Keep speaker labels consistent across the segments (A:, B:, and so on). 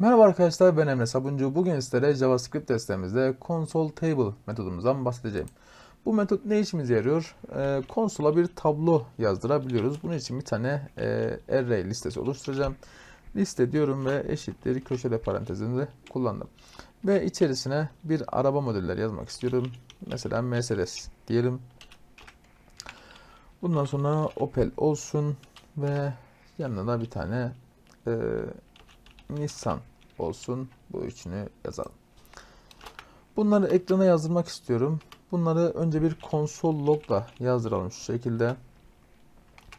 A: Merhaba arkadaşlar ben Emre Sabuncu. Bugün sizlere JavaScript testimizde console table metodumuzdan bahsedeceğim. Bu metot ne işimize yarıyor? Ee, konsola bir tablo yazdırabiliyoruz. Bunun için bir tane e, array listesi oluşturacağım. Liste diyorum ve eşittir köşede parantezinde kullandım. Ve içerisine bir araba modelleri yazmak istiyorum. Mesela Mercedes diyelim. Bundan sonra Opel olsun ve yanına da bir tane e, Nissan olsun. Bu üçünü yazalım. Bunları ekrana yazdırmak istiyorum. Bunları önce bir konsol logla yazdıralım şu şekilde.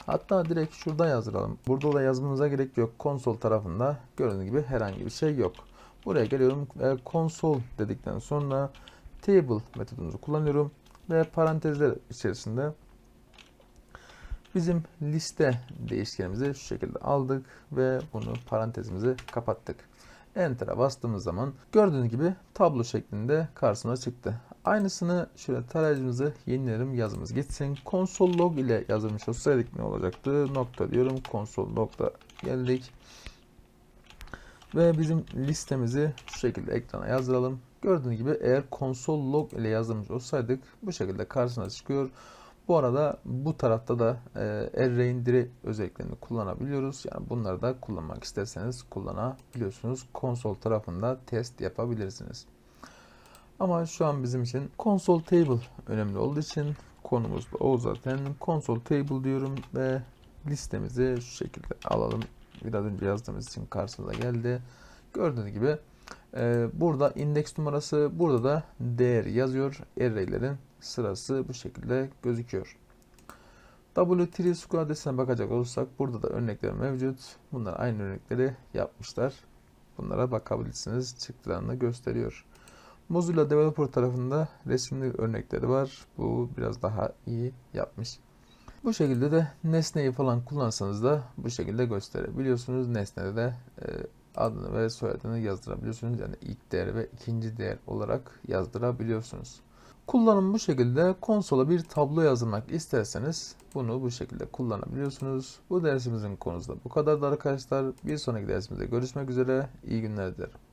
A: Hatta direkt şurada yazdıralım. Burada da yazmanıza gerek yok. Konsol tarafında gördüğünüz gibi herhangi bir şey yok. Buraya geliyorum konsol dedikten sonra table metodumuzu kullanıyorum ve parantezler içerisinde bizim liste değişkenimizi şu şekilde aldık ve bunu parantezimizi kapattık. Enter'a bastığımız zaman gördüğünüz gibi tablo şeklinde karşısına çıktı. Aynısını şöyle tarayıcımızı yenilerim yazımız gitsin. Console log ile yazılmış olsaydık ne olacaktı? Nokta diyorum. Console log'da geldik. Ve bizim listemizi şu şekilde ekrana yazdıralım. Gördüğünüz gibi eğer console log ile yazılmış olsaydık bu şekilde karşısına çıkıyor. Bu arada bu tarafta da e, array'in direkt özelliklerini kullanabiliyoruz. Yani bunları da kullanmak isterseniz kullanabiliyorsunuz. Konsol tarafında test yapabilirsiniz. Ama şu an bizim için console table önemli olduğu için konumuz da o zaten. Console table diyorum ve listemizi şu şekilde alalım. Biraz önce yazdığımız için karşımıza geldi. Gördüğünüz gibi e, burada indeks numarası, burada da değer yazıyor. Array'lerin sırası bu şekilde gözüküyor. W3 Squad'esine bakacak olursak burada da örnekler mevcut. Bunlar aynı örnekleri yapmışlar. Bunlara bakabilirsiniz. Çıktılarını gösteriyor. Mozilla Developer tarafında resimli örnekleri var. Bu biraz daha iyi yapmış. Bu şekilde de nesneyi falan kullansanız da bu şekilde gösterebiliyorsunuz. Nesnede de e, adını ve soyadını yazdırabiliyorsunuz. Yani ilk değer ve ikinci değer olarak yazdırabiliyorsunuz. Kullanım bu şekilde konsola bir tablo yazdırmak isterseniz bunu bu şekilde kullanabiliyorsunuz. Bu dersimizin konusu da bu kadardı arkadaşlar. Bir sonraki dersimizde görüşmek üzere. İyi günler dilerim.